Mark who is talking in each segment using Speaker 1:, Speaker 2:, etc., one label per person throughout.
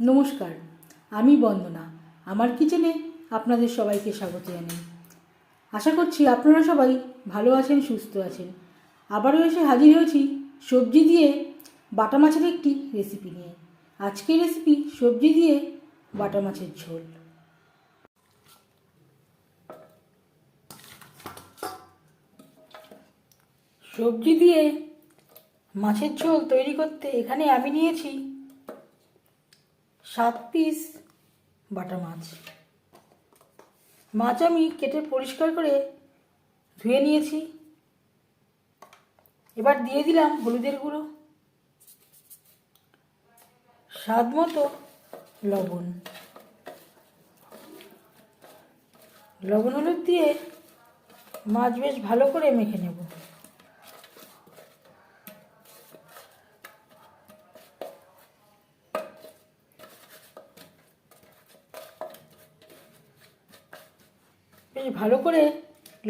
Speaker 1: নমস্কার, আমি বন্দনা। আমার কিচেনে আপনাদের সবাইকে স্বাগত জানাই। আশা করছি আপনারা সবাই ভালো আছেন, সুস্থ আছেন। আবারও এসে হাজির হয়েছি সবজি দিয়ে বাটা মাছের একটি রেসিপি নিয়ে। আজকের রেসিপি সবজি দিয়ে বাটা মাছের ঝোল। সবজি দিয়ে মাছের ঝোল তৈরি করতে এখানে আমি নিয়েছি সাত পিস বাটা মাছ। মাছ আমি কেটে পরিষ্কার করে ধুয়ে নিয়েছি। এবার দিয়ে দিলাম হলুদের গুঁড়ো, স্বাদ মতো লবণ। লবণ হলুদ দিয়ে মাছ বেশ ভালো করে মেখে নেব। বেশ ভালো করে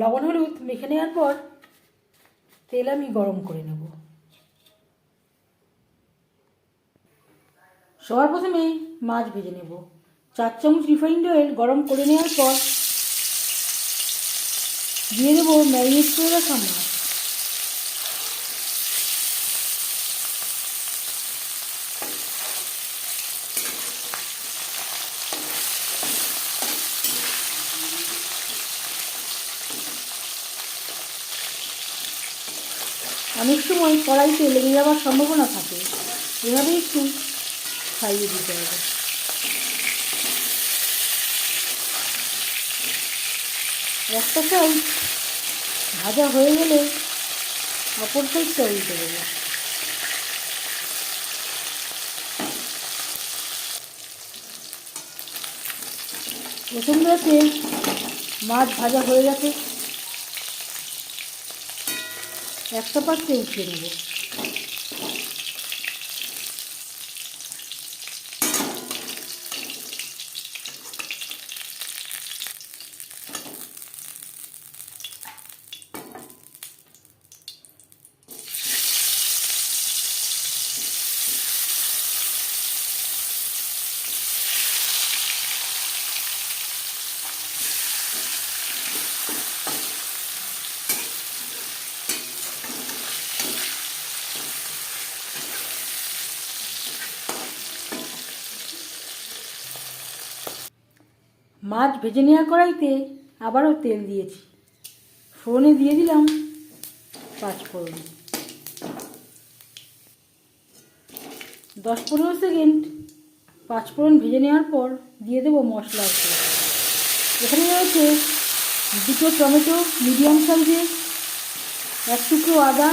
Speaker 1: লবণ, হলুদ মেখে নেওয়ার পর তেল আমি গরম করে নেব। সবার প্রথমে মাছ ভেজে নেব। চার চামচ রিফাইন্ড অয়েল গরম করে নেওয়ার পর দিয়ে দেবো ম্যারিনেট করে রাখা মাছ। অনেক সময় কড়াইতে লেগে যাওয়ার সম্ভাবনা থাকে। এভাবে একটু খাইয়ে দিতে হবে। একটা সাইড ভাজা হয়ে গেলে অপর সাইডটা উল্টে দেবো প্রথম রাতে মাছ ভাজা হয়ে গেছে। একটা পাত্রে উঠিয়ে নেব মাছ ভেজে নেওয়া কড়াইতে আবারও তেল দিয়েছি। ফোড়নে দিয়ে দিলাম পাঁচ ফোড়ন। দশ পনেরো সেকেন্ড পাঁচ ফোড়ন ভেজে নেওয়ার পর দিয়ে দেবো মশলা এখানে রয়েছে দুটো টমেটো মিডিয়াম সাইজের এক টুকরো আদা,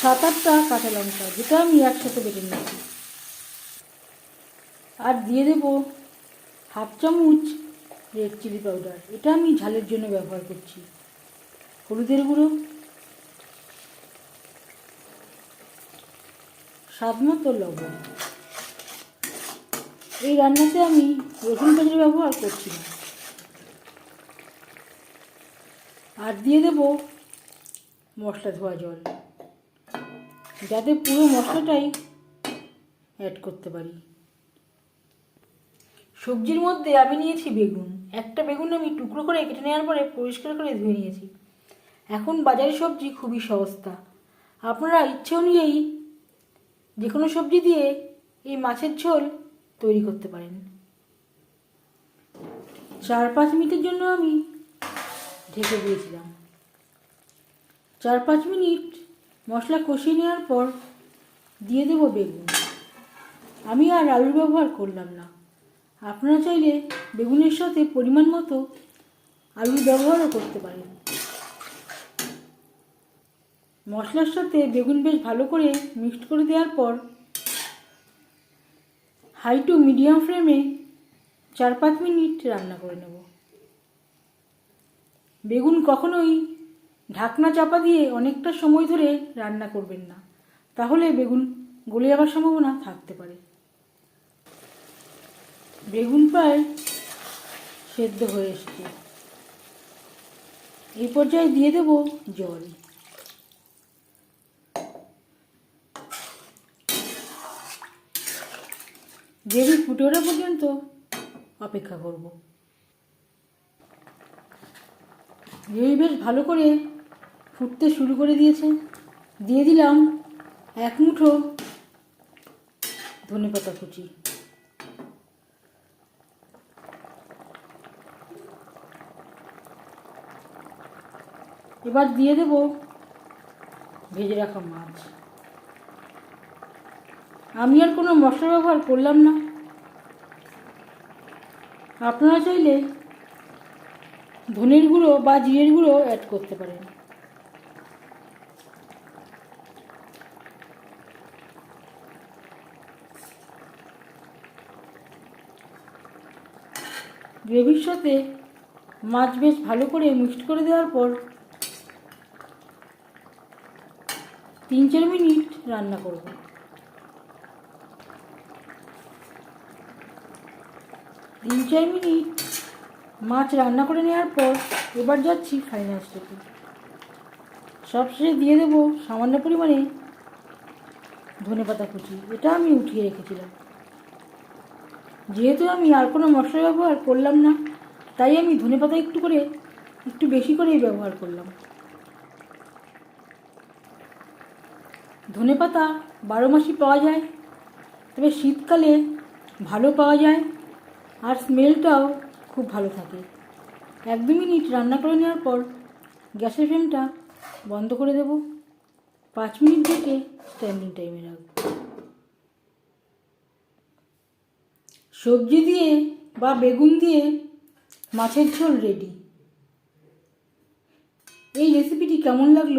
Speaker 1: সাত আটটা কাঁচা লঙ্কা, যেটা আমি একসাথে বেটে নিয়েছি। আর দিয়ে দেবো হাফ চামচ রেড চিলি পাউডার এটা আমি ঝালের জন্য ব্যবহার করছি। হলুদের গুঁড়ো। স্বাদ মতো লবণ। এই রান্নাতে আমি রসুন পেঁয়াজের ব্যবহার করছি না। আর দিয়ে দেব মশলা ধোয়া জল। যাতে পুরো মশলাটাই অ্যাড করতে পারি। সবজির মধ্যে আমি নিয়েছি বেগুন। একটা বেগুন আমি টুকরো করে কেটে নেওয়ার পরে পরিষ্কার করে ধুয়ে নিয়েছি। এখন বাজারের সবজি খুবই সস্তা। আপনারা ইচ্ছে অনুযায়ী যে কোনো সবজি দিয়ে এই মাছের ঝোল তৈরি করতে পারেন। চার পাঁচ মিনিটের জন্য আমি ঢেকে দিয়েছিলাম। চার পাঁচ মিনিট মশলা কষিয়ে নেওয়ার পর দিয়ে দেবো বেগুন। আমি আর আলুর ব্যবহার করলাম না। আপনারা চাইলে বেগুনের সাথে পরিমাণ মতো আলুর ব্যবহারও করতে পারেন। মশলার সাথে বেগুন বেশ ভালো করে মিক্সড করে দেওয়ার পর হাই টু মিডিয়াম ফ্লেমে চার পাঁচ মিনিট রান্না করে নেব। বেগুন কখনোই ঢাকনা চাপা দিয়ে অনেকটা সময় ধরে রান্না করবেন না, তাহলে বেগুন গলে যাওয়ার সম্ভাবনা থাকতে পারে। বেগুন প্রায় সেদ্ধ হয়ে এসছে। এই পর্যায়ে দিয়ে দেব জল। গ্রেভি ফুটে ওঠা পর্যন্ত অপেক্ষা করব। গ্রেভি বেশ ভালো করে ফুটতে শুরু করে দিয়েছে। দিয়ে দিলাম এক মুঠো ধনেপাতা কুচি। এবার দিয়ে দেব। ভেজে রাখা মাছ। আমি আর কোনো মশলা ব্যবহার করলাম না। আপনারা চাইলে ধনের গুঁড়ো বা জিরের গুঁড়ো অ্যাড করতে পারেন। গ্রেভির সাথে মাছ বেশ ভালো করে মিক্সড করে দেওয়ার পর তিন চার মিনিট রান্না করব। তিন চার মিনিট মাছ রান্না করে নেওয়ার পর এবার যাচ্ছি ফাইনাল স্টেপে সবশেষে দিয়ে দেবো সামান্য পরিমাণে ধনেপাতা কুচি, এটা আমি উঠিয়ে রেখেছিলাম। যেহেতু আমি আর কোনো মশলা ব্যবহার করলাম না, তাই আমি ধনেপাতা একটু করে, একটু বেশি করেই ব্যবহার করলাম। ধনেপাতা বারো মাসই পাওয়া যায়। তবে শীতকালে ভালো পাওয়া যায় আর স্মেলটাও খুব ভালো থাকে। এক দু মিনিট রান্না করে নেওয়ার পর গ্যাসের ফ্লেমটা বন্ধ করে দেব। পাঁচ মিনিট থেকে স্ট্যান্ডিং টাইমে রাখব। সবজি দিয়ে বা বেগুন দিয়ে মাছের ঝোল রেডি এই রেসিপিটি কেমন লাগল